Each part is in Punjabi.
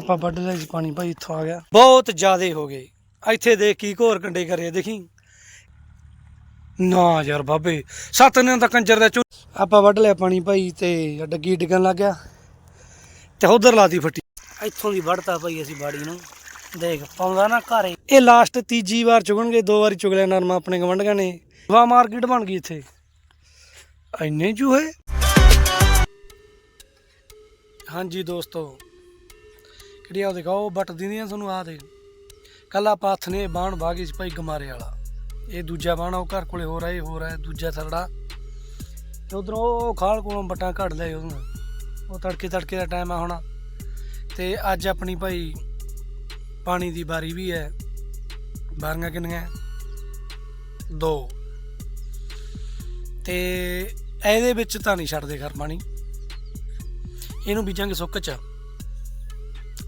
ਆਪਾਂ ਵੱਢ ਲਿਆ ਜੀ ਪਾਣੀ ਭਾਈ ਇੱਥੋਂ ਆ ਗਿਆ। ਬਹੁਤ ਜ਼ਿਆਦੇ ਹੋ ਗਏ। ਇੱਥੇ ਦੇਖ ਕੀ ਘੋਰ ਕੰਡੇ ਕਰੇ ਦੇਖੀ? ਨਾ ਯਾਰ ਬਾਬੇ ਸੱਤ ਨੇ ਤਾਂ ਕੰਜਰ ਦਾ ਚੂ ਆਪਾਂ ਵੱਢ ਲਿਆ ਪਾਣੀ ਭਾਈ ਤੇ ਡੱਗੀ ਡਿੱਗਣ ਲੱਗ ਗਿਆ। ਤੇ ਉਧਰ ਲਾਤੀ ਫੱਟੀ। ਇੱਥੋਂ ਦੀ ਵੱਢਤਾ ਭਾਈ ਅਸੀਂ ਬਾੜੀ ਨੂੰ। ਦੇਖ ਪਾਉਂਦਾ ਨਾ ਘਰੇ ਇਹ। ਲਾਸਟ ਤੀਜੀ ਵਾਰ ਚੁਗਣਗੇ ਦੋ ਵਾਰੀ ਚੁਗ ਲਿਆ ਨਰਮਾ ਆਪਣੇ ਗਵੰਡਗਾ ਨੇ। ਵਾ ਮਾਰਕੀਟ ਬਣ ਗਈ ਇੱਥੇ। ਇੰਨੇ ਚੂਹੇ? ਹਾਂਜੀ ਦੋਸਤੋ ਕਿਹੜੀ ਆ ਦਿਖਾਓ ਬੱਟ ਦਿੰਦੀਆਂ ਤੁਹਾਨੂੰ ਆ ਦੇ ਕੱਲ ਆਪਾਂ ਹੱਥ ਨੇ ਬਾਣ ਬਾਗੀ ਸੀ ਭਾਈ ਗਮਾਰੇ ਵਾਲਾ। ਇਹ ਦੂਜਾ ਬਾਣ ਉਹ ਘਰ ਕੋਲੇ ਹੋ ਰਿਹਾ ਇਹ ਹੋ ਰਿਹਾ ਦੂਜਾ ਥਰੜਾ। ਤੇ ਉਧਰੋਂ ਉਹ ਖਾਲ ਕੋਲੋਂ ਬੱਟਾਂ ਘੜ ਲਏ ਉਹਨੂੰ। ਉਹ ਤੜਕੇ ਤੜਕੇ ਦਾ ਟਾਈਮ ਆ ਹੁਣ। ਤੇ ਅੱਜ ਆਪਣੀ ਭਾਈ ਪਾਣੀ ਦੀ ਬਾਰੀ ਵੀ ਹੈ। ਬਾਰੀਆਂ ਕਿੰਨੀਆਂ? ਦੋ। ਤੇ ਇਹਦੇ ਵਿੱਚ ਤਾਂ ਨਹੀਂ ਛੱਡਦੇ ਘਰ ਪਾਣੀ। ਇਹਨੂੰ ਬੀਜਾਂਗੇ ਸੁੱਕ ਚ।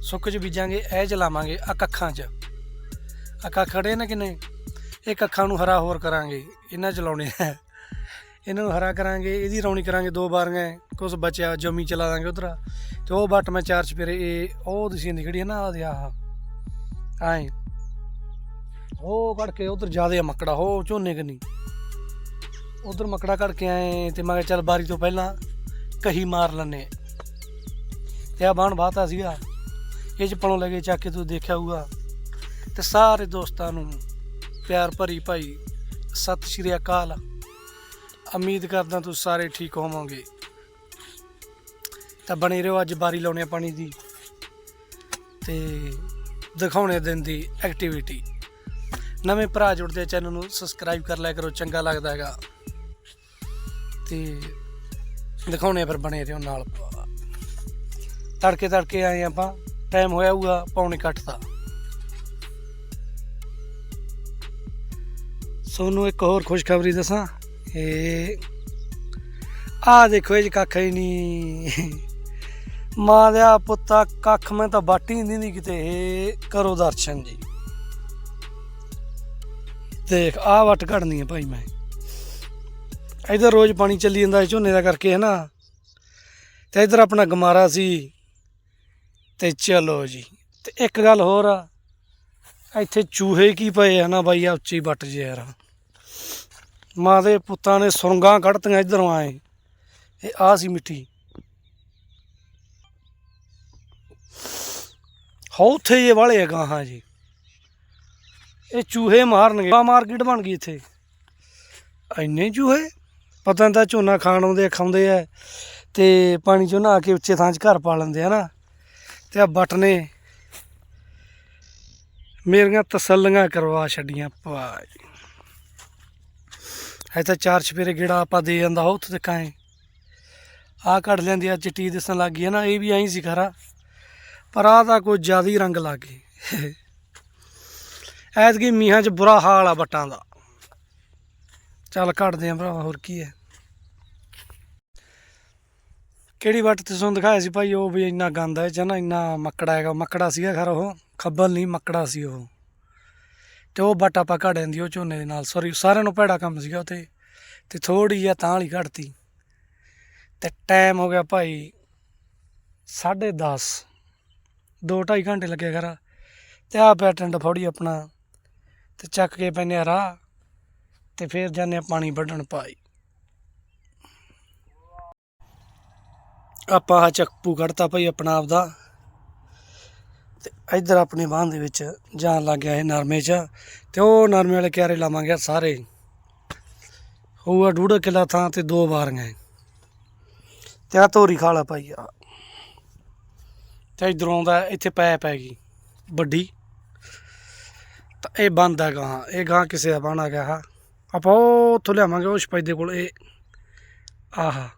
ਸੁੱਕ ਚ ਬੀਜਾਂਗੇ, ਇਹ ਚ ਲਾਵਾਂਗੇ ਆ ਕੱਖਾਂ ਚ। ਆ ਕੱਖ ਖੜੇ ਨੇ ਕਿੰਨੇ ਇਹ ਕੱਖਾਂ ਨੂੰ ਹਰਾ ਹੋਰ ਕਰਾਂਗੇ, ਇਹਨਾਂ ਚਲਾਉਣੇ ਲਾਉਣੇ ਆ। ਇਹਨਾਂ ਨੂੰ ਹਰਾ ਕਰਾਂਗੇ, ਇਹਦੀ ਰੌਣੀ ਕਰਾਂਗੇ ਦੋ ਬਾਰੀਆਂ ਕੁਝ ਬਚਿਆ, ਜਮੀ ਚਲਾ ਦਾਂਗੇ ਉਧਰ। ਤੇ ਉਹ ਬੱਟ ਮੈਂ ਚਾਰ ਚਪੇਰੇ ਇਹ, ਉਹ ਤੁਸੀਂ ਖੜੀ ਹੈ ਨਾ ਆ ਦੇ ਆਹ। ਆਏ। ਉਹ ਕੱਢ ਕੇ ਉਧਰ ਜਿਆਦੇ ਮੱਕੜਾ ਹੋ ਝੋਨੇ ਕਨੀ। ਉਧਰ ਮੱਕੜਾ ਕੱਢ ਕੇ ਆਏ, ਤੇ ਮੈਂ ਕਿਹਾ ਚੱਲ ਬਾਰੀ ਤੋਂ ਪਹਿਲਾਂ ਕਹੀ ਮਾਰ ਲੈਨੇ ਤੇ ਆ ਬਾਣ ਬਾਤਾ ਸੀਗਾ। ਇਹ ਚ ਪਣੋਂ ਲੱਗੇ ਚੱਕ ਕੇ ਤੂੰ ਦੇਖਿਆ ਹੋਊਗਾ। ਤੇ ਸਾਰੇ ਦੋਸਤਾਂ ਨੂੰ ਪਿਆਰ ਭਰੀ ਭਾਈ, ਸਤਿ ਸ਼੍ਰੀ ਅਕਾਲ। ਉਮੀਦ ਕਰਦਾ ਤੁਸੀਂ ਸਾਰੇ ਠੀਕ ਹੋਵੋਗੇ। ਤਾਂ ਬਣੇ ਰਹੋ, ਅੱਜ ਬਾਰੀ ਲਾਉਣੇ ਆ ਪਾਣੀ ਦੀ। ਤੇ ਦਿਖਾਉਣੇ ਦਿਨ ਦੀ ਐਕਟੀਵਿਟੀ ਨਵੇਂ ਭਰਾ ਜੁੜਦੇ ਚੈਨਲ ਨੂੰ ਸਬਸਕ੍ਰਾਈਬ ਕਰ ਲਿਆ ਕਰੋ, ਚੰਗਾ ਲੱਗਦਾ ਹੈਗਾ। ਤੇ ਦਿਖਾਉਣੇ ਆ ਫਿਰ ਬਣੇ ਰਹੋ ਨਾਲ। ਤੜਕੇ ਤੜਕੇ ਆਏ ਆਪਾਂ। ਟਾਈਮ ਹੋਇਆ ਹੋਊਗਾ, ਪੌਣੇ ਕੱਟ ਦਾ। ਸੋਨੂੰ ਇੱਕ ਹੋਰ ਖੁਸ਼ਖਬਰੀ ਦੱਸਾਂ, ਇਹ ਆ ਦੇਖੋ, ਇਹ ਕੱਖ ਹੀ ਨਹੀਂ ਮਾਂ ਦਾ ਪੁੱਤਾ ਕੱਖ ਮੈਂ ਤਾਂ ਬਾਟੀ ਨਹੀਂ ਦਿੰਦੀ ਕਿਤੇ, ਇਹ ਕਰੋ ਦਰਸ਼ਨ ਜੀ। ਦੇਖ ਆ ਵੱਟ ਘੜਨੀ ਹੈ ਭਾਈ ਮੈਂ। ਇਧਰ ਰੋਜ਼ ਪਾਣੀ ਚੱਲੀ ਜਾਂਦਾ ਝੋਨੇ ਦਾ ਕਰਕੇ ਹੈ ਨਾ ਤੇ ਇਧਰ ਆਪਣਾ ਗਮਾਰਾ ਸੀ। ਤੇ ਚਲੋ ਜੀ। ਤੇ ਇੱਕ ਗੱਲ ਹੋਰ ਆ, ਇੱਥੇ ਚੂਹੇ ਕੀ ਪਏ ਆ ਨਾ ਬਾਈ ਆ ਉੱਚੀ ਵੱਟ ਜੇ ਯਾਰ ਮਾਂ ਦੇ ਪੁੱਤਾਂ ਨੇ ਸੁਰੰਗਾਂ ਕੱਢਤੀਆਂ ਇਧਰੋਂ ਆਏ। ਇਹ ਆ ਸੀ ਮਿੱਟੀ। ਹੋ ਉੱਥੇ ਇਹ ਵਾਲੇ ਆ ਗਾਹਾਂ ਜੀ। ਇਹ ਚੂਹੇ ਮਾਰਨਗੇ ਆ ਮਾਰਕੀਟ ਬਣ ਗਈ ਇੱਥੇ। ਇੰਨੇ ਚੂਹੇ? ਪਤਾ ਨਹੀਂ ਤਾਂ ਝੋਨਾ ਖਾਣ ਆਉਂਦੇ ਖਾਉਂਦੇ ਖਾਂਦੇ ਆ, ਤੇ ਪਾਣੀ ਚੋਂ ਨਹਾ ਕੇ ਉੱਚੇ ਥਾਂ 'ਚ ਘਰ ਪਾ ਲੈਂਦੇ ਆ ਨਾ। ਤੇ ਆ ਬੱਟ ਨੇ ਮੇਰੀਆਂ ਤਸੱਲੀਆਂ ਕਰਵਾ ਛੱਡੀਆਂ, ਭਾਈ। ਐ ਤਾਂ ਚਾਰ ਛਪੇਰੇ ਗੇੜਾ ਆਪਾਂ ਦੇ ਜਾਂਦਾ ਉਹ ਉੱਥੇ ਤੱਕ ਆ ਕੱਢ ਲੈਂਦੀ ਆ ਚਿੱਟੀ ਦਿਸਣ ਲੱਗ ਗਈ ਹੈ ਨਾ, ਇਹ ਵੀ ਐਂ ਸੀ ਖਰਾ। ਪਰ ਆ ਤਾਂ ਕੋਈ ਜ਼ਿਆਦਾ ਹੀ ਰੰਗ ਲੱਗ ਗਏ ਐਤਕੀ ਮੀਂਹਾਂ 'ਚ ਬੁਰਾ ਹਾਲ ਆ ਬੱਟਾਂ ਦਾ। ਚੱਲ ਕੱਢਦੇ ਆ ਭਰਾਵਾ, ਹੋਰ ਕੀ ਹੈ। ਕਿਹੜੀ ਵੱਟ ਤੇ ਤੁਹਾਨੂੰ ਦਿਖਾਇਆ ਸੀ ਭਾਈ? ਉਹ ਵੀ ਇੰਨਾ ਗੰਦ ਹੈ ਚ ਇੰਨਾ ਮੱਕੜਾ ਹੈਗਾ। ਮੱਕੜਾ ਸੀਗਾ ਖਰ ਉਹ। ਖੱਬਲ ਨਹੀਂ, ਮੱਕੜਾ ਸੀ ਉਹ। ਤੇ ਉਹ ਵੱਟ ਆਪਾਂ ਘੜ ਜਾਂਦੀ ਉਹ ਝੋਨੇ ਦੇ ਨਾਲ। ਸੌਰੀ ਸਾਰਿਆਂ ਨੂੰ ਭੈੜਾ ਕੰਮ ਸੀਗਾ ਉਤੇ ਤੇ। ਥੋੜੀ ਜਿਹਾ ਤਾਂ ਵਾਲੀ ਘੜਤੀ। ਤੇ ਟਾਈਮ ਹੋ ਗਿਆ ਭਾਈ 10:30 ਦੋ 2.5 ਘੰਟੇ ਲੱਗੇ ਖਰਾ। ਤੇ ਆ ਪਿਆ ਟੰਡ ਫੌੜੀ ਆਪਣਾ। ਤੇ ਚੱਕ ਕੇ ਪੈਨੇ ਆ ਰਾਹ। ਤੇ ਫਿਰ ਜਾਂਦੇ ਆ ਪਾਣੀ ਵੱਢਣ ਪਾਈ ਆਪਾਂ ਆਹ ਚੱਕੂ ਕੱਢਤਾ ਭਾਈ ਆਪਣਾ ਆਪਦਾ। ਤੇ ਇੱਧਰ ਆਪਣੀ ਬਾਂਹ ਦੇ ਵਿੱਚ ਜਾਣ ਲੱਗ ਗਿਆ ਇਹ ਨਰਮੇ 'ਚ। ਤੇ ਉਹ ਨਰਮੇ ਵਾਲੇ ਕਿਆਰੇ ਲਾਵਾਂਗੇ ਸਾਰੇ। ਹੋਊਗਾ ਡੂੜਾ ਕਿੱਲਾ ਥਾਂ ਤੇ ਦੋ ਵਾਰੀਆਂ ਹੈ। ਤੇ ਆ ਤੋਰੀ ਖਾਲਾ ਭਾਈ ਆ ਤੇ ਇਧਰੋਂ ਆਉਂਦਾ ਇੱਥੇ ਪੈ ਪੈ ਗਈ ਵੱਡੀ। ਤਾਂ ਇਹ ਬੰਦ ਹੈ ਗਾਂ ਇਹ ਗਾਂ ਕਿਸੇ ਦਾ ਬਣਾ ਗਿਆ ਹਾ ਆਪਾਂ ਉਹ ਉੱਥੋਂ ਲਿਆਵਾਂਗੇ, ਉਹ ਸਪੈਦੇ ਕੋਲ, ਇਹ ਆਹਾ।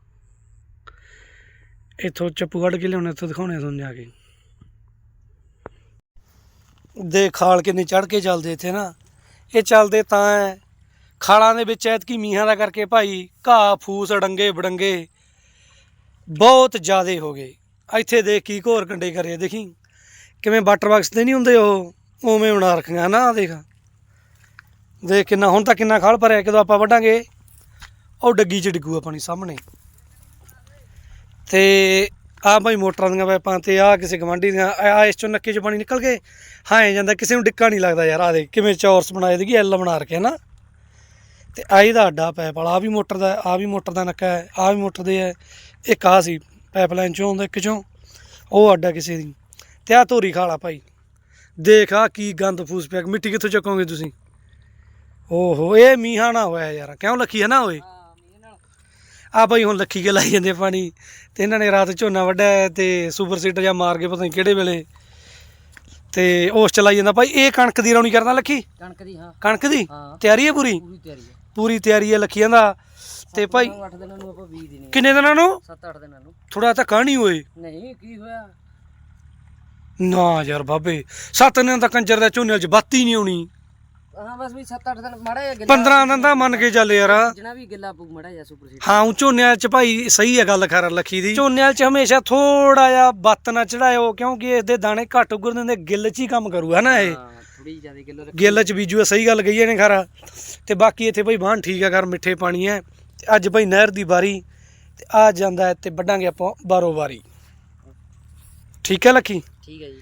ਇੱਥੋਂ ਚੱਪੂ ਕੱਢ ਕੇ ਲਿਆਉਣੇ ਇੱਥੋਂ ਦਿਖਾਉਣੇ ਤੁਹਾਨੂੰ ਜਾ ਕੇ। ਦੇ ਖਾਲ ਕਿੰਨੇ ਚੜ ਕੇ ਚੱਲਦੇ ਇੱਥੇ ਨਾ। ਇਹ ਚੱਲਦੇ ਤਾਂ ਹੈ ਖਾਲਾਂ ਦੇ ਵਿੱਚ ਐਤਕੀ ਮੀਂਹਾਂ ਦਾ ਕਰਕੇ ਭਾਈ ਘਾਹ, ਫੂਸ, ਡੰਗੇ ਬੜੰਗੇ ਬਹੁਤ ਜ਼ਿਆਦੇ ਹੋ ਗਏ। ਇੱਥੇ ਦੇਖ ਕੀ ਘੋਰ ਕੰਡੇ ਕਰੇ ਦੇਖੀ? ਕਿਵੇਂ ਵਾਟਰ ਬਾਕਸ ਤੇ ਨਹੀਂ ਹੁੰਦੇ ਉਹ? ਉਵੇਂ ਬਣਾ ਰੱਖੀਆਂ ਨਾ, ਆਹ ਦੇਖ। ਦੇਖ ਕਿੰਨਾ, ਹੁਣ ਤਾਂ ਕਿੰਨਾ ਖਾਲ ਭਰਿਆ ਕਦੋਂ ਆਪਾਂ ਵੱਢਾਂਗੇ। ਉਹ ਡੱਗੀ ਚ ਡਿੱਗੂ ਆਪਣੀ ਸਾਹਮਣੇ। ਤੇ ਆ ਭਾਈ ਮੋਟਰਾਂ ਦੀਆਂ ਪਾਈਪਾਂ ਤੇ ਆ ਕਿਸੇ ਗਵਾਂਢੀ ਦੀਆਂ, ਆ ਇਸ ਚੋਂ ਨੱਕੇ ਚੋਂ ਪਾਣੀ ਨਿਕਲ ਕੇ ਹਾਂ ਜਾਂਦਾ ਕਿਸੇ ਨੂੰ ਡਿੱਕਾ ਨਹੀਂ ਲੱਗਦਾ ਯਾਰ ਆ ਦੇ ਕਿਵੇਂ ਚੌਰਸ ਬਣਾਏ ਦੀ ਐਲ ਬਣਾ ਰੱਖਿਆ ਨਾ ਤੇ ਆ ਇਹਦਾ ਅੱਡਾ ਪਾਈਪ ਵਾਲਾ ਆ ਵੀ ਮੋਟਰ ਦਾ ਆ ਵੀ ਮੋਟਰ ਦਾ ਨੱਕਾ ਹੈ ਆ ਵੀ ਮੋਟਰ ਦੇ ਹੈ। ਇੱਕ ਆ ਸੀ ਪਾਈਪਲਾਈਨ ਚੋਂ ਆਉਂਦਾ ਇੱਕ ਚੋਂ, ਉਹ ਅੱਡਾ ਕਿਸੇ ਦੀ। ਤੇ ਆ ਧੋਰੀ ਖਾਲਾ ਭਾਈ। ਦੇਖ ਆ ਕੀ ਗੰਦ ਫੂਸ ਪਿਆ, ਮਿੱਟੀ ਕਿੱਥੋਂ ਚੱਕੋਗੇ ਤੁਸੀਂ? ਓਹੋ, ਇਹ ਮੀਂਹਾਂ ਨਾ ਹੋਇਆ ਯਾਰ, ਕਿਉਂ ਲੱਖੀ ਹੈ ਨਾ ਓਏ? ਆ ਭਾਈ ਹੁਣ ਲੱਖੀ ਕੇ ਲਾਈ ਜਾਂਦੇ ਪਾਣੀ ਤੇ ਇਹਨਾਂ ਨੇ ਰਾਤ ਝੋਨਾ ਵੱਢਿਆ ਤੇ ਸੁਪਰ ਸੀਟਰ ਜਾਂ ਮਾਰ ਕੇ ਪਤਾ ਨਹੀਂ ਕਿਹੜੇ ਵੇਲੇ। ਤੇ ਉਸ ਚ ਲਾਈ ਜਾਂਦਾ। ਭਾਈ ਇਹ ਕਣਕ ਦੀ ਰੌਣੀ ਕਰਦਾ ਲੱਖੀ? ਕਣਕ ਦੀ ਹਾਂ। ਕਣਕ ਦੀ? ਹਾਂ। ਤਿਆਰੀ ਹੈ ਪੂਰੀ? ਪੂਰੀ ਤਿਆਰੀ ਹੈ। ਪੂਰੀ ਤਿਆਰੀ ਹੈ ਲੱਖੀਆਂ ਦਾ ਤੇ ਭਾਈ 8 ਦਿਨਾਂ ਨੂੰ ਆਪਾਂ 20 ਦਿਨੇ ਕਿੰਨੇ ਦਿਨਾਂ ਨੂੰ? 7-8 ਦਿਨਾਂ ਨੂੰ। ਥੋੜਾ ਤਾਂ ਕਹਾਣੀ ਹੋਏ। ਨਹੀਂ ਕੀ ਹੋਇਆ? ਨਾ ਯਾਰ ਬਾਬੇ ਸੱਤ ਦਿਨਾਂ ਤੱਕ ਕੰਜਰ ਦਾ ਝੋਨੇ ਚ ਬਾਤੀ ਨਹੀਂ ਆਉਣੀ। ਹਾਂ ਬਸ ਵੀ 7-8 ਦਿਨ ਮੜਾ ਜਿਹਾ ਗਿੱਲਾ 15 ਦਿਨ ਤਾਂ ਮੰਨ ਕੇ ਚੱਲ ਯਾਰ। ਜਣਾ ਵੀ ਗਿੱਲਾ ਪੂ ਮੜਾ ਜਿਹਾ ਸੁਪਰ ਸੀਟ ਹਾਂ ਝੋਨਿਆਂ ਚ ਭਾਈ ਸਹੀ ਹੈ ਗੱਲ ਖਰ ਲੱਖੀ ਦੀ। ਝੋਨਿਆਂ ਚ ਹਮੇਸ਼ਾ ਥੋੜਾ ਜਿਹਾ ਬੱਤ ਨਾ ਚੜਾਇਓ ਕਿਉਂਕਿ ਇਹਦੇ ਦਾਣੇ ਘੱਟ ਉਗਰਦੇ ਹੁੰਦੇ ਗਿੱਲ ਚ ਹੀ ਕੰਮ ਕਰੂ ਹੈ ਨਾ ਇਹ? ਥੋੜੀ ਜ਼ਿਆਦਾ ਗਿੱਲਾ ਗਿੱਲ ਚ ਬੀਜੂ ਸਹੀ ਗੱਲ ਕਹੀ ਇਹਨੇ ਖਰਾ। ਤੇ ਬਾਕੀ ਇੱਥੇ ਭਾਈ ਬਾਣ ਠੀਕ ਹੈ ਕਰ ਮਿੱਠੇ ਪਾਣੀ ਹੈ। ਤੇ ਅੱਜ ਭਾਈ ਨਹਿਰ ਦੀ ਬਾਰੀ ਤੇ ਆ ਜਾਂਦਾ ਤੇ ਵੱਡਾਂਗੇ ਆਪਾਂ ਬਾਰੋ ਬਾਰੀ ਠੀਕ ਹੈ ਲੱਖੀ? ਠੀਕ ਹੈ ਜੀ।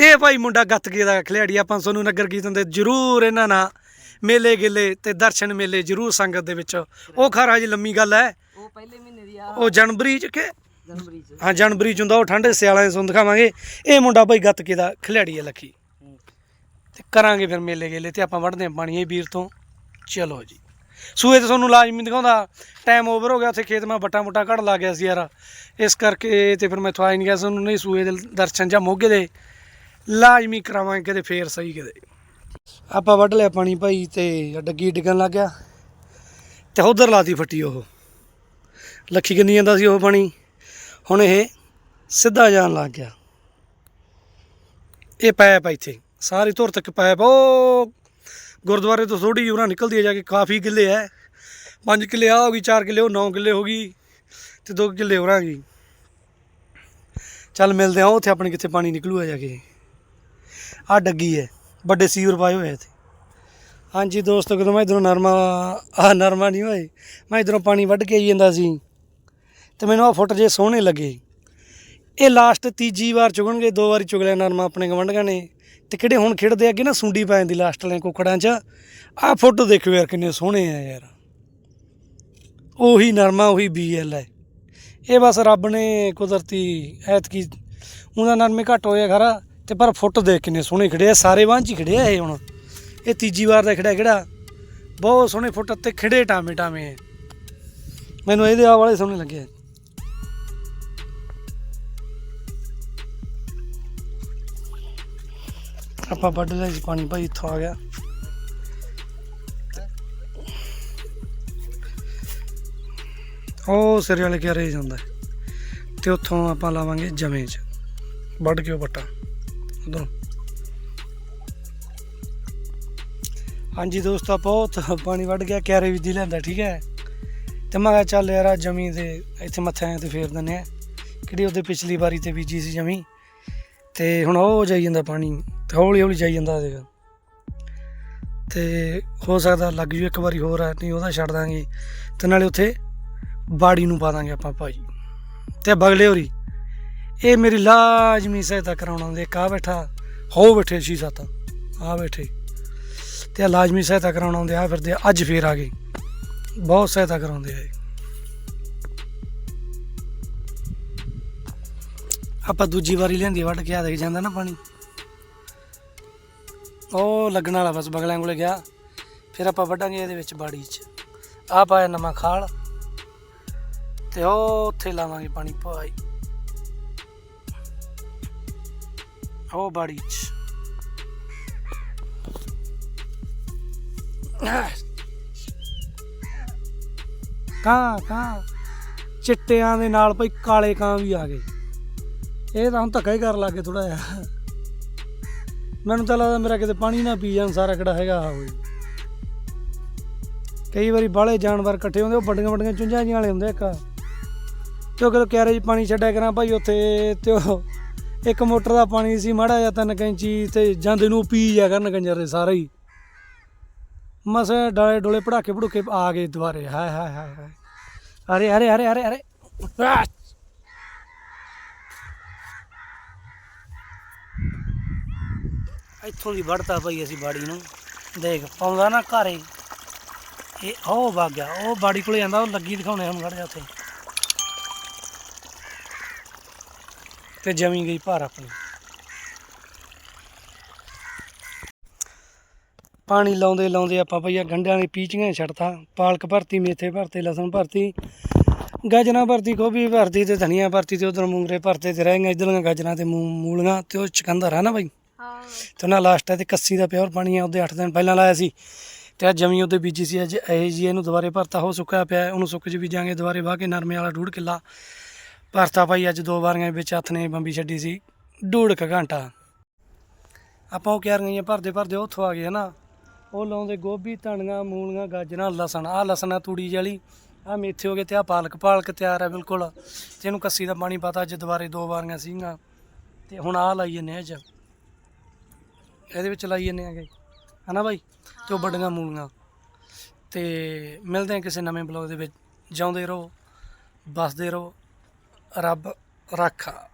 ਇਹ ਭਾਈ ਮੁੰਡਾ ਗੱਤਕੇ ਦਾ ਖਿਡਾਰੀ ਆਪਾਂ ਤੁਹਾਨੂੰ ਨਗਰ ਕੀਰਤਨ ਦੇ ਜਰੂਰ ਇਹਨਾਂ ਨਾਲ ਮੇਲੇ ਗਿਲੇ ਤੇ ਦਰਸ਼ਨ ਮੇਲੇ ਜਰੂਰ ਸੰਗਤ ਦੇ ਵਿੱਚ। ਉਹ ਖਰਾ ਜੀ ਲੰਮੀ ਗੱਲ ਹੈ। ਉਹ ਪਹਿਲੇ ਮਹੀਨੇ ਦੀ ਆ। ਉਹ ਜਨਵਰੀ ਚ ਕਿ ਜਨਵਰੀ ਚ। ਹਾਂ ਜਨਵਰੀ ਚ ਹੁੰਦਾ ਉਹ ਠੰਡੇ ਸਿਆਲਾਂ ਦੇ ਸੁਣ ਦਿਖਾਵਾਂਗੇ ਇਹ ਮੁੰਡਾ ਭਾਈ ਗੱਤਕੇ ਦਾ ਖਿਡਾਰੀ ਹੈ ਲੱਖੀ। ਤੇ ਕਰਾਂਗੇ ਫਿਰ ਮੇਲੇ ਗੇਲੇ ਤੇ ਆਪਾਂ ਵੜਦੇ ਹਾਂ ਪਾਣੀ ਇਹ ਵੀਰ ਤੋਂ। ਚਲੋ ਜੀ। ਸੂਏ ਤੇ ਤੁਹਾਨੂੰ ਲਾਜ਼ਮੀ ਦਿਖਾਉਂਦਾ। ਟਾਈਮ ਓਵਰ ਹੋ ਗਿਆ ਉੱਥੇ ਖੇਤ ਮੈਂ ਬੱਟਾ ਮੁੱਟਾ ਘੜ ਲਾ ਗਿਆ ਸੀ ਯਾਰ। ਇਸ ਕਰਕੇ ਤੇ ਫਿਰ ਮੈਂ ਥਵਾਈ ਨਹੀਂ ਗਿਆ ਤੁਹਾਨੂੰ ਨਹੀਂ ਸੂਏ ਦੇ ਦਰਸ਼ਨ ਜਾਂ ਮੋਗੇ ਦੇ। ਲਾਜ਼ਮੀ ਕਰਾਵਾਂਗੇ ਕਿਤੇ ਫੇਰ ਸਹੀ ਕਿਤੇ। ਆਪਾਂ ਵੱਢ ਲਿਆ ਪਾਣੀ ਭਾਈ ਤੇ ਡੱਗੀ ਡਿੱਗਣ ਲੱਗ ਗਿਆ। ਤੇ ਉਧਰ ਲਾਤੀ ਫੱਟੀ ਉਹ। ਲੱਖੀ ਕਿੰਨੀ ਜਾਂਦਾ ਸੀ ਉਹ ਪਾਣੀ। ਹੁਣ ਇਹ ਸਿੱਧਾ ਜਾਣ ਲੱਗ ਗਿਆ। ਇਹ ਪੈਪ ਆ ਇੱਥੇ। ਸਾਰੀ ਧੁਰ ਤੱਕ ਪੈਪ, ਉਹ ਗੁਰਦੁਆਰੇ ਤੋਂ ਥੋੜੀ ਜਿਹੀ ਉਹਨਾਂ ਨਿਕਲਦੀ ਹੈ ਜਾ ਕੇ ਕਾਫੀ ਕਿੱਲੇ ਹੈ 5 ਕਿੱਲੇ ਆ ਹੋ ਗਈ 4 ਕਿੱਲੇ ਉਹ 9 ਕਿੱਲੇ ਹੋ ਗਈ ਤੇ 2 ਕਿੱਲੇ ਹੋਰ ਗਈ। ਚੱਲ ਮਿਲਦੇ ਆ, ਉੱਥੇ ਆਪਣੇ ਕਿੱਥੇ ਪਾਣੀ ਨਿਕਲੂਗਾ ਜਾ ਕੇ। ਆ ਡੱਗੀ ਹੈ ਵੱਡੇ ਸੀਵਰ ਪਾਏ ਹੋਏ ਇੱਥੇ। ਹਾਂਜੀ ਦੋਸਤੋ ਕਦੋਂ ਮੈਂ ਇਧਰੋਂ ਨਰਮਾ, ਆ ਨਰਮਾ ਨਹੀਂ ਹੋਏ ਮੈਂ ਇਧਰੋਂ ਪਾਣੀ ਵੱਢ ਕੇ ਆਈ ਜਾਂਦਾ ਸੀ। ਤੇ ਮੈਨੂੰ ਆ ਫੁੱਟ ਜੇ ਸੋਹਣੇ ਲੱਗੇ। ਇਹ ਲਾਸਟ ਤੀਜੀ ਵਾਰ ਚੁਗਣਗੇ, ਦੋ ਵਾਰੀ ਚੁਗ ਲਿਆ ਨਰਮਾ ਆਪਣੇ ਗਵੰਡਗਾਂ ਨੇ। ਤੇ ਕਿਹੜੇ ਹੁਣ ਖੇਡਦੇ ਅੱਗੇ ਨਾ ਸੁੰਡੀ ਪੈ ਜਾਂਦੀ ਲਾਸਟ ਵਾਲੇ ਕੁੱਕੜਾਂ 'ਚ। ਆਹ ਫੋਟੋ ਦੇਖੋ ਯਾਰ ਕਿੰਨੇ ਸੋਹਣੇ ਆ ਯਾਰ। ਉਹੀ ਨਰਮਾ, ਉਹੀ ਬੀਐਲ ਹੈ ਇਹ ਬਸ ਰੱਬ ਨੇ ਕੁਦਰਤੀ ਐਤਕੀ, ਉਹਦਾ ਨਰਮੇ ਘੱਟ ਹੋਇਆ ਖਰਾ। ਤੇ ਪਰ ਫੁੱਟ ਦੇਖ ਕਿੰਨੇ ਸੋਹਣੇ ਖੜੇ ਆ, ਸਾਰੇ ਵਾਂਝ ਹੀ ਖੜੇ ਆ ਇਹ ਹੁਣ। ਇਹ ਤੀਜੀ ਵਾਰ ਦਾ ਖੜਾ ਕਿਹੜਾ? ਬਹੁਤ ਸੋਹਣੇ ਫੁੱਟ ਤੇ ਖਿੜੇ ਟਾਮੇ ਟਾਮੇ ਮੈਨੂੰ ਇਹਦੇ ਆ ਵਾਲੇ ਸੋਹਣੇ ਲੱਗੇ ਆਪਾਂ ਵੱਢ ਲਿਆ ਜੀ, ਪਾਣੀ ਭਾਈ ਇੱਥੋਂ ਆ ਗਿਆ। ਉਹ ਸਿਰ ਵਾਲੇ ਕਿਆਰੇ ਜਾਂਦਾ ਤੇ ਉੱਥੋਂ ਆਪਾਂ ਲਾਵਾਂਗੇ ਜਮੇ 'ਚ। ਵੱਢ ਕੇ ਉਹ ਪੱਟਾ। ਉਧਰੋਂ ਹਾਂਜੀ ਦੋਸਤੋ, ਬਹੁਤ ਪਾਣੀ ਵੱਢ ਗਿਆ, ਕਿਆਰੇ ਵੀ ਦੀ ਲੈਂਦਾ, ਠੀਕ ਹੈ? ਤੇ ਮੈਂ ਕਿਹਾ ਚੱਲ ਯਾਰ ਜਮੀ ਦੇ ਇੱਥੇ ਮੱਥਿਆਂ ਤੇ ਫੇਰ ਦਿੰਦੇ ਆ ਕਿਹੜੀ ਉਹਦੇ ਪਿਛਲੀ ਵਾਰੀ ਤੇ ਬੀਜੀ ਸੀ ਜਮੀ। ਤੇ ਹੁਣ ਉਹ ਜਾਈ ਜਾਂਦਾ ਪਾਣੀ, ਤੇ ਹੌਲੀ ਹੌਲੀ ਜਾਈ ਜਾਂਦਾ ਦੇਖ ਤੇ ਹੋ ਸਕਦਾ ਲੱਗ ਜੂ ਇੱਕ ਵਾਰੀ ਹੋਰ ਆ, ਨਹੀਂ ਉਹਦਾ ਛੱਡ ਦਾਂਗੇ। ਤੇ ਨਾਲੇ ਉੱਥੇ ਬਾੜੀ ਨੂੰ ਪਾ ਦਾਂਗੇ ਆਪਾਂ ਭਾਜੀ ਤੇ ਬਗਲੇ ਹੋਰੀ ਇਹ ਮੇਰੀ ਲਾਜ਼ਮੀ ਸਹਾਇਤਾ ਕਰਾਉਣ ਆਉਂਦੇ। ਇੱਕ ਆ ਬੈਠਾ, ਹੋ ਬੈਠੇ ਸੀ ਸੱਤ। ਆ ਬੈਠੇ। ਤੇ ਆਹ ਲਾਜ਼ਮੀ ਸਹਾਇਤਾ ਕਰਾਉਣ ਆਉਂਦੇ, ਆ ਫਿਰਦੇ, ਅੱਜ ਫੇਰ ਆ ਗਏ। ਬਹੁਤ ਸਹਾਇਤਾ ਕਰਾਉਂਦੇ ਆ ਆਪਾਂ ਦੂਜੀ ਵਾਰੀ ਲਿਆਂਦੀ, ਵੱਢ ਕੇ ਆ ਦੇਖ, ਜਾਂਦਾ ਨਾ ਪਾਣੀ। ਉਹ ਲੱਗਣ ਵਾਲਾ ਬਸ, ਬਗਲਿਆਂ ਕੋਲੇ ਗਿਆ। ਫਿਰ ਆਪਾਂ ਵੱਢਾਂਗੇ ਇਹਦੇ ਵਿੱਚ ਬਾੜੀ 'ਚ। ਆ ਪਾਇਆ ਨਵਾਂ ਖਾਲ। ਤੇ ਉਹ ਉੱਥੇ ਲਾਵਾਂਗੇ ਪਾਣੀ, ਭਾਈ। ਉਹ ਬਾੜੀ ਕਾਂ ਕਾਂ। ਚਿੱਟਿਆਂ ਦੇ ਨਾਲ ਭਾਈ ਕਾਲੇ ਕਾਂ ਵੀ ਆ ਗਏ। ਇਹ ਤਾਂ ਹੁਣ ਧੱਕਾ ਹੀ ਕਰਨ ਲੱਗੇ ਥੋੜਾ ਜਿਹਾ। ਮੈਨੂੰ ਤਾਂ ਲੱਗਦਾ ਮੇਰਾ ਕਿਤੇ ਪਾਣੀ ਨਾ ਪੀ ਜਾਣ, ਸਾਰਾ ਕਿਹੜਾ ਹੈਗਾ ਆ ਹੋਈ ਕਈ ਵਾਰੀ ਬਾਹਲੇ ਜਾਨਵਰ ਇਕੱਠੇ ਹੁੰਦੇ, ਉਹ ਵੱਡੀਆਂ ਵੱਡੀਆਂ ਚੁੰਝਾਂ ਜਿਹੀਆਂ ਵਾਲੇ ਹੁੰਦੇ ਇੱਕ। ਤੇ ਉਹ ਕਦੋਂ ਕਿਆਰੇ 'ਚ ਪਾਣੀ ਛੱਡਿਆ ਕਰਾਂ ਭਾਈ ਉੱਥੇ, ਤੇ ਉਹ ਇੱਕ ਮੋਟਰ ਦਾ ਪਾਣੀ ਸੀ ਮਾੜਾ ਜਿਹਾ ਤਿੰਨ ਕੈਂਚੀ ਤੇ ਜਾਂਦੇ ਨੂੰ ਪੀ ਜਾ ਕਰਨ ਗੰਜਰ ਦੇ ਸਾਰੇ ਹੀ। ਮਸ ਡਾਲੇ ਡੋਲੇ ਪੜਾਕੇ ਪੜੂਕੇ ਆ ਗਏ ਦੁਬਾਰੇ। ਹਾਏ ਹਾਏ ਹਾਏ ਹਾਏ। ਅਰੇ ਅਰੇ ਅਰੇ ਅਰੇ ਅਰੇ। ਇੱਥੋਂ ਦੀ ਵੜਤਾ ਪਈ ਅਸੀਂ ਬਾੜੀ ਨੂੰ। ਦੇਖ, ਪਾਉਂਦਾ ਨਾ ਘਰੇ ਇਹ ਉਹ ਵਗ ਗਿਆ, ਉਹ ਬਾੜੀ ਕੋਲੇ ਜਾਂਦਾ, ਉਹ ਲੱਗੀ ਦਿਖਾਉਣੇ ਹੁਣ ਖੜ ਜਾ ਉੱਥੇ। ਤੇ ਜਮੀ ਗਈ ਭਾਰ ਆਪਣੀ। ਪਾਣੀ ਲਾਉਂਦੇ ਲਾਉਂਦੇ ਆਪਾਂ ਭਈਆ ਗੰਢਿਆਂ ਦੀ ਪੀਚੀਆਂ ਛੱਡਤਾ। ਪਾਲਕ ਭਰਤੀ ਮੇਥੇ ਭਰਤੇ ਲਸਣ ਭਰਤੀ ਗਾਜਰਾਂ ਭਰਤੀ ਗੋਭੀ ਭਰਤੀ ਤੇ ਧਨੀਆ ਭਰਤੀ ਤੇ ਉਧਰ ਮੂੰਗਰੇ ਭਰਤੇ ਤੇ ਰਹਿ ਗਈਆਂ। ਇਧਰਲੀਆਂ ਗਾਜਰਾਂ ਤੇ ਮੂਲੀਆਂ ਤੇ ਉਹ ਚਕੰਦਰ ਆ ਨਾ ਬਾਈ। ਹਾਂ। ਤੇ ਉਹਨਾਂ ਲਾਸਟ ਤੇ ਕੱਸੀ ਦਾ ਪਿਓਰ ਪਾਣੀ ਆ ਉਹਦੇ 8 ਦਿਨ ਪਹਿਲਾਂ ਲਾਇਆ ਸੀ। ਤੇ ਅੱਜ ਜਮੀ ਉਹਦੇ ਬੀਜੀ ਸੀ ਅੱਜ ਇਹ ਜੀ ਇਹਨੂੰ ਦੁਬਾਰੇ ਭਰਤਾ ਹੋ ਸੁੱਕਿਆ ਪਿਆ। ਉਹਨੂੰ ਸੁੱਕ ਚ ਬੀਜਾਂਗੇ ਦੁਬਾਰੇ ਵਾਹ ਕੇ ਨਰਮੇ ਵਾਲਾ ਡੂਢ ਕਿੱਲਾ। ਭਰਤਾ ਭਾਈ ਅੱਜ ਦੋ ਵਾਰੀਆਂ ਵਿੱਚ ਹੱਥ ਨੇ ਬੰਬੀ ਛੱਡੀ ਸੀ, ਡੂਢ ਕੁ ਘੰਟਾ। ਆਪਾਂ ਉਹ ਕਿਆਰੀਆਂ ਜਿਹੀਆਂ ਭਰਦੇ ਭਰਦੇ ਉੱਥੋਂ ਆ ਗਏ ਨਾ ਉਹ ਲਾਉਂਦੇ ਗੋਭੀ ਧਣੀਆਂ ਮੂਲੀਆਂ, ਗਾਜਰਾਂ, ਲਸਣ। ਆ ਲਸਣ ਆ ਤੂੜੀ ਵਾਲੀ ਆ ਮੇਥੇ ਹੋ ਗਏ ਤੇ ਆ ਪਾਲਕ। ਪਾਲਕ ਤਿਆਰ ਹੈ ਬਿਲਕੁਲ। ਤੇ ਇਹਨੂੰ ਕੱਸੀ ਦਾ ਪਾਣੀ ਪਤਾ, ਅੱਜ ਦੁਬਾਰੇ ਦੋ ਵਾਰੀਆਂ ਸੀਗੀਆਂ। ਤੇ ਹੁਣ ਆ ਲਾਈ ਜੰਨੇ ਅੱਜ। ਇਹਦੇ ਵਿੱਚ ਲਾਈ ਜੰਨੇ ਆਗੇ। ਹਨਾ ਬਾਈ ਤੇ ਉਹ ਵੱਡੀਆਂ ਮੂਲੀਆਂ। ਤੇ ਮਿਲਦੇ ਆ ਕਿਸੇ ਨਵੇਂ ਬਲੌਗ ਦੇ ਵਿੱਚ। ਜਾਉਂਦੇ ਰਹੋ ਬਸਦੇ ਰਹੋ। ਰੱਬ ਰਾਖਾ।